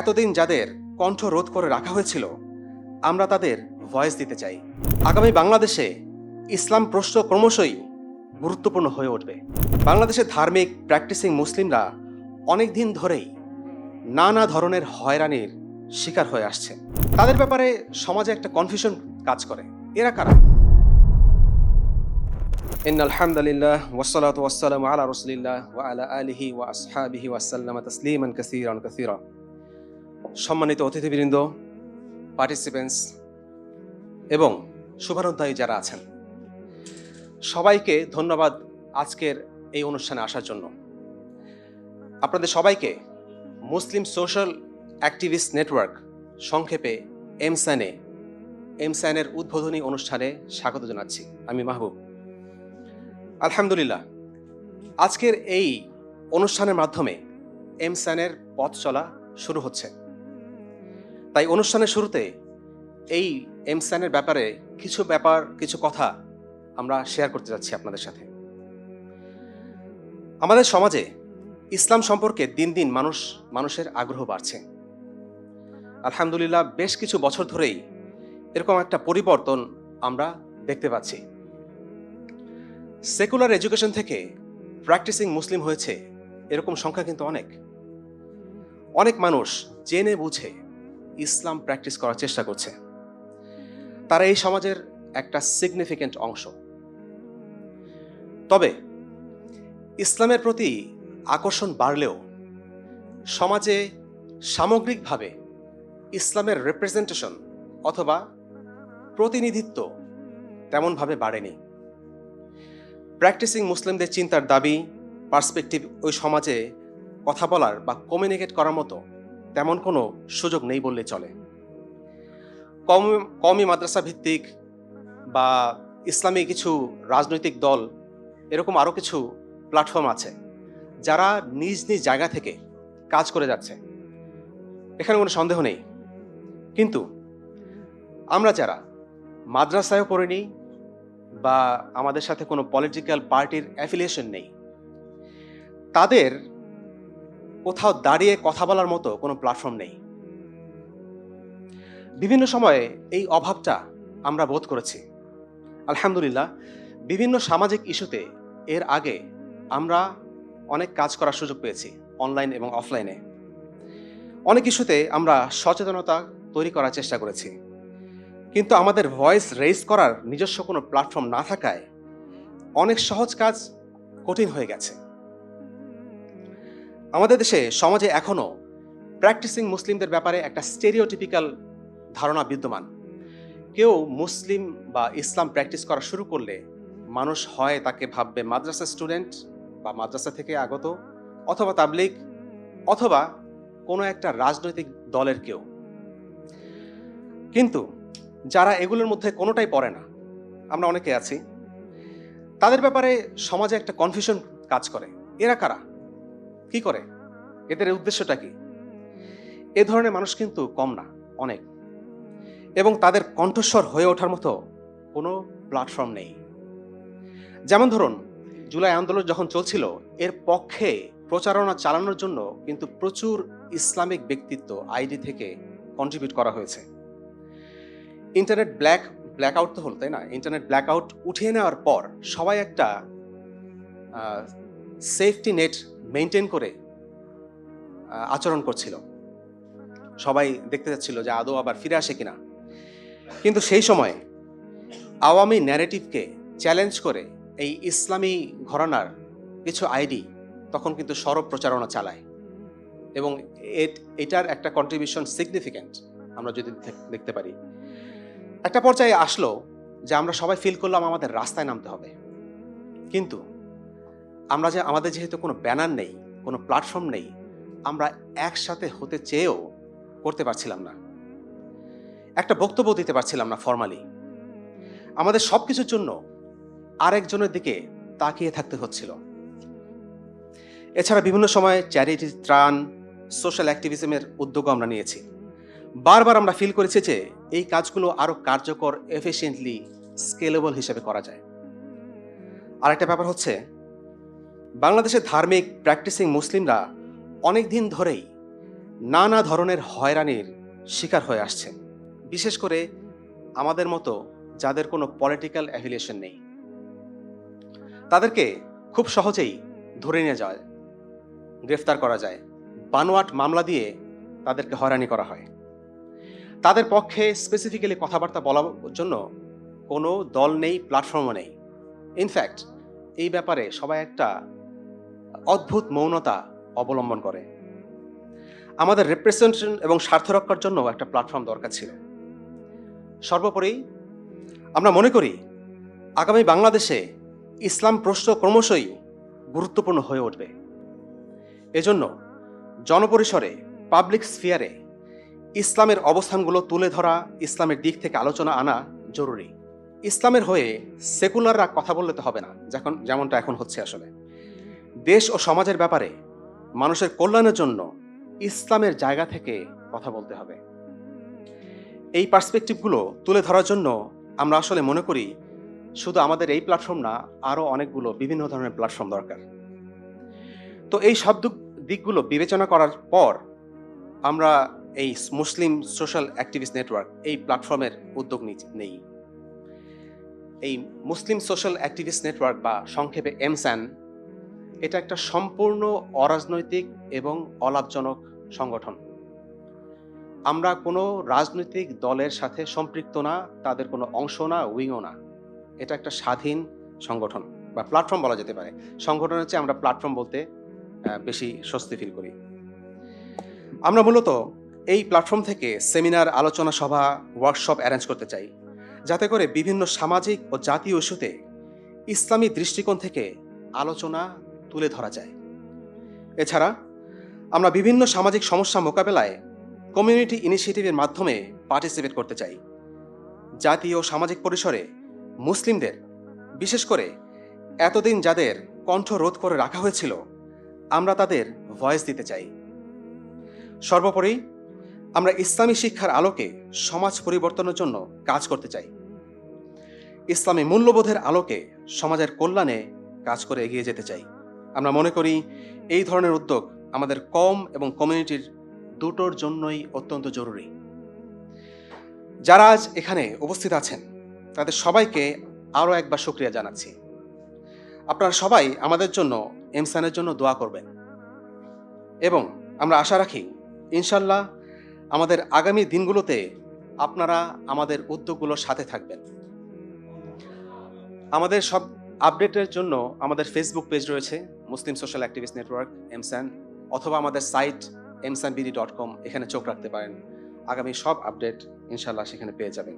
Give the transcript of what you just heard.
এতদিন যাদের কণ্ঠ রোধ করে রাখা হয়েছিল, আমরা তাদের ভয়েস দিতে চাই। আগামী বাংলাদেশে ইসলাম প্রশ্ন ক্রমশই গুরুত্বপূর্ণ হয়ে উঠবে। বাংলাদেশের ধার্মিক প্র্যাকটিসিং মুসলিমরা অনেক দিন ধরেই নানা ধরনের হয়রানির শিকার হয়ে আসছে। তাদের ব্যাপারে সমাজে একটা কনফিউশন কাজ করে। এরা কারা? রাসূলিল্লাহ ওয়া আলা আলিহি ওয়া আসহাবিহি ওয়া সাল্লামা তাসলিমান কাসীরান কাসীরা। সম্মানিত অতিথিবৃন্দ পার্টিসিপেন্টস এবং শুভানুধ্যায়ী যারা আছেন, সবাইকে ধন্যবাদ আজকের এই অনুষ্ঠানে আসার জন্য। আপনাদের সবাইকে মুসলিম সোশ্যাল অ্যাক্টিভিস্ট নেটওয়ার্ক সংক্ষেপে এমসানে এমসানের উদ্বোধনী অনুষ্ঠানে স্বাগত জানাচ্ছি আমি মাহবুব। আলহামদুলিল্লাহ, আজকের এই অনুষ্ঠানের মাধ্যমে এমসানের পথ চলা শুরু হচ্ছে। তাই অনুষ্ঠানের শুরুতে এই এমসানের ব্যাপারে কিছু ব্যাপার, কিছু কথা আমরা শেয়ার করতে যাচ্ছি আপনাদের সাথে। আমাদের সমাজে ইসলাম সম্পর্কে দিন দিন মানুষ, মানুষের আগ্রহ বাড়ছে। আলহামদুলিল্লাহ বেশ কিছু বছর ধরেই এরকম একটা পরিবর্তন আমরা দেখতে পাচ্ছি। সেকুলার এডুকেশন থেকে প্র্যাকটিসিং মুসলিম হয়েছে, এরকম সংখ্যা কিন্তু অনেক। অনেক মানুষ জেনে বুঝে ইসলাম প্র্যাকটিস করার চেষ্টা করছে। তারা এই সমাজের একটা সিগনিফিক্যান্ট অংশ। তবে ইসলামের প্রতি আকর্ষণ বাড়লেও সমাজে সামগ্রিকভাবে ইসলামের রিপ্রেজেন্টেশন অথবা প্রতিনিধিত্ব তেমনভাবে বাড়েনি। প্র্যাকটিসিং মুসলিমদের চিন্তার দাবি পার্সপেক্টিভ ওই সমাজে কথা বলার বা কমিউনিকেট করার মতো তেমন কোনো সুযোগ নেই বললে চলে। কম, কমই মাদ্রাসা ভিত্তিক বা ইসলামী কিছু রাজনৈতিক দল, এরকম আরও কিছু প্ল্যাটফর্ম আছে, যারা নিজ নিজ জায়গা থেকে কাজ করে যাচ্ছে। এখানে কোনো সন্দেহ নেই। কিন্তু আমরা যারা মাদ্রাসায়ও পড়িনি বা আমাদের সাথে কোনো পলিটিক্যাল পার্টির অ্যাফিলিয়েশন নেই, তাদের কোথাও দাঁড়িয়ে কথা বলার মতো কোনো প্ল্যাটফর্ম নেই। বিভিন্ন সময়ে এই অভাবটা আমরা বোধ করেছি। আলহামদুলিল্লাহ, বিভিন্ন সামাজিক ইস্যুতে এর আগে আমরা অনেক কাজ করার সুযোগ পেয়েছি অনলাইন এবং অফলাইনে অনেক ইস্যুতে আমরা সচেতনতা তৈরি করার চেষ্টা করেছি। কিন্তু আমাদের ভয়েস রেজ করার নিজস্ব কোনো প্ল্যাটফর্ম না থাকায় অনেক সহজ কাজ কঠিন হয়ে গেছে। আমাদের দেশে, সমাজে এখনও প্র্যাকটিসিং মুসলিমদের ব্যাপারে একটা স্টেরিওটিপিক্যাল ধারণা বিদ্যমান। কেউ মুসলিম বা ইসলাম প্র্যাকটিস করা শুরু করলে মানুষ হয় তাকে ভাববে মাদ্রাসা স্টুডেন্ট বা মাদ্রাসা থেকে আগত অথবা তাবলিক অথবা কোনো একটা রাজনৈতিক দলের কেউ। কিন্তু যারা এগুলোর মধ্যে কোনোটাই পড়ে না, আমরা অনেকে আছি, তাদের ব্যাপারে সমাজে একটা কনফিউশন কাজ করে। এরা কারা? কি করে? এদের উদ্দেশ্যটা কি? এ ধরনের মানুষ কিন্তু কম না, অনেক। এবং তাদের কণ্ঠস্বর হয়ে ওঠার মতো কোনো প্ল্যাটফর্ম নেই। যেমন ধরুন, জুলাই আন্দোলন যখন চলছিল, এর পক্ষে প্রচারণা চালানোর জন্য কিন্তু প্রচুর ইসলামিক ব্যক্তিত্ব আইডি থেকে কন্ট্রিবিউট করা হয়েছে। ইন্টারনেট ব্ল্যাক ব্ল্যাক আউট তো হলো, তাই না? ইন্টারনেট ব্ল্যাক আউট উঠিয়ে নেওয়ার পর সবাই একটা সেফটি নেট মেনটেন করে আচরণ করছিল। সবাই দেখতে যাচ্ছিল যে আদৌ আবার ফিরে আসে কিনা। কিন্তু সেই সময় আওয়ামী ন্যারেটিভকে চ্যালেঞ্জ করে এই ইসলামী ঘরানার কিছু আইডি তখন কিন্তু সরব প্রচারণা চালায়। এবং এট- এটার একটা কন্ট্রিবিউশন সিগনিফিক্যান্ট আমরা যদি দেখতে পারি। একটা পর্যায়ে আসলো যে আমরা সবাই ফিল করলাম আমাদের রাস্তায় নামতে হবে। কিন্তু আমরা যে আমাদের যেহেতু কোনো ব্যানার নেই, কোনো প্ল্যাটফর্ম নেই, আমরা একসাথে হতে চেয়েও করতে পারছিলাম না। একটা বক্তব্য দিতে পারছিলাম না ফর্মালি আমাদের সব কিছুর জন্য আরেকজনের দিকে তাকিয়ে থাকতে হচ্ছিল। এছাড়া বিভিন্ন সময় চ্যারিটি ত্রাণ সোশ্যাল অ্যাক্টিভিজমের উদ্যোগও আমরা নিয়েছি। বারবার আমরা ফিল করেছি যে এই কাজগুলো আরও কার্যকর এফিসিয়েন্টলি স্কেলেবল হিসেবে করা যায়। আরেকটা ব্যাপার হচ্ছে বাংলাদেশের ধার্মিক প্র্যাকটিসিং মুসলিমরা অনেক দিন ধরেই নানা ধরনের হয়রানির শিকার হয়ে আসছে বিশেষ করে আমাদের মতো যাদের কোনো পলিটিক্যাল অ্যাফিলিয়েশন নেই। তাদেরকে খুব সহজেই ধরে নিয়ে যায়, গ্রেফতার করা যায়, বানোয়াট মামলা দিয়ে তাদেরকে হয়রানি করা হয়। তাদের পক্ষে স্পেসিফিক্যালি কথাবার্তা বলার জন্য কোনো দল নেই প্ল্যাটফর্মও নেই। ইনফ্যাক্ট এই ব্যাপারে সবাই একটা অদ্ভুত মৌনতা অবলম্বন করে। আমাদের রিপ্রেজেন্টেশন এবং স্বার্থ রক্ষার জন্য একটা প্ল্যাটফর্ম দরকার ছিল। সর্বোপরি আমরা মনে করি, আগামী বাংলাদেশে ইসলাম প্রশ্ন ক্রমশই গুরুত্বপূর্ণ হয়ে উঠবে। এজন্য জনপরিসরে পাবলিক স্ফিয়ারে ইসলামের অবস্থানগুলো তুলে ধরা, ইসলামের দিক থেকে আলোচনা আনা জরুরি। ইসলামের হয়ে সেকুলাররা কথা বললে তো হবে না, যখন যেমনটা এখন হচ্ছে আসলে। দেশ ও সমাজের ব্যাপারে মানুষের কল্যাণের জন্য ইসলামের জায়গা থেকে কথা বলতে হবে। এই পার্সপেক্টিভগুলো তুলে ধরার জন্য আমরা আসলে মনে করি শুধু আমাদের এই প্ল্যাটফর্ম না, আরও অনেকগুলো বিভিন্ন ধরনের প্ল্যাটফর্ম দরকার। তো এই সব দিকগুলো বিবেচনা করার পর আমরা এই মুসলিম সোশ্যাল অ্যাক্টিভিস্ট নেটওয়ার্ক এই প্ল্যাটফর্মের উদ্যোগ নেই। এই মুসলিম সোশ্যাল অ্যাক্টিভিস্ট নেটওয়ার্ক বা সংক্ষেপে এমস্যান এটা একটা সম্পূর্ণ অরাজনৈতিক এবং অলাভজনক সংগঠন। আমরা কোনো রাজনৈতিক দলের সাথে সম্পৃক্ত না, তাদের কোনো অংশ না, উইংও না। এটা একটা স্বাধীন সংগঠন বা প্ল্যাটফর্ম বলা যেতে পারে। সংগঠন হচ্ছে আমরা প্ল্যাটফর্ম বলতে বেশি স্বস্তি ফিল করি। আমরা মূলত এই প্ল্যাটফর্ম থেকে সেমিনার, আলোচনা সভা, ওয়ার্কশপ অ্যারেঞ্জ করতে চাই। যাতে করে বিভিন্ন সামাজিক ও জাতীয় ইস্যুতে ইসলামী দৃষ্টিকোণ থেকে আলোচনা তুলে ধরা যায়। এছাড়া, আমরা বিভিন্ন সামাজিক সমস্যা মোকাবেলায় কমিউনিটি ইনিশিয়েটিভের মাধ্যমে পার্টিসিপেট করতে চাই। জাতীয় সামাজিক পরিসরে মুসলিমদের, বিশেষ করে এতদিন যাদের কণ্ঠ রোধ করে রাখা হয়েছিল, আমরা তাদের ভয়েস দিতে চাই। সর্বোপরি, আমরা ইসলামী শিক্ষার আলোকে সমাজ পরিবর্তনের জন্য কাজ করতে চাই। ইসলামী মূল্যবোধের আলোকে সমাজের কল্যাণে কাজ করে এগিয়ে যেতে চাই। আমরা মনে করি এই ধরনের উদ্যোগ আমাদের কম এবং কমিউনিটির দুটোর জন্যই অত্যন্ত জরুরি। যারা আজ এখানে উপস্থিত আছেন, তাদের সবাইকে আরও একবার শুক্রিয়া জানাচ্ছি। আপনারা সবাই আমাদের জন্য এমসানের জন্য দোয়া করবেন। এবং আমরা আশা রাখি, ইনশাল্লাহ আমাদের আগামী দিনগুলোতে আপনারা আমাদের উদ্যোগগুলোর সাথে থাকবেন। আমাদের সব আপডেটের জন্য আমাদের ফেসবুক পেজ রয়েছে, Muslim social activist network MSAN অথবা আমাদের site MSAN BD dot com এখানে চোখ রাখতে পারেন। আগামী সব আপডেট ইনশাল্লাহ সেখানে পেয়ে যাবেন।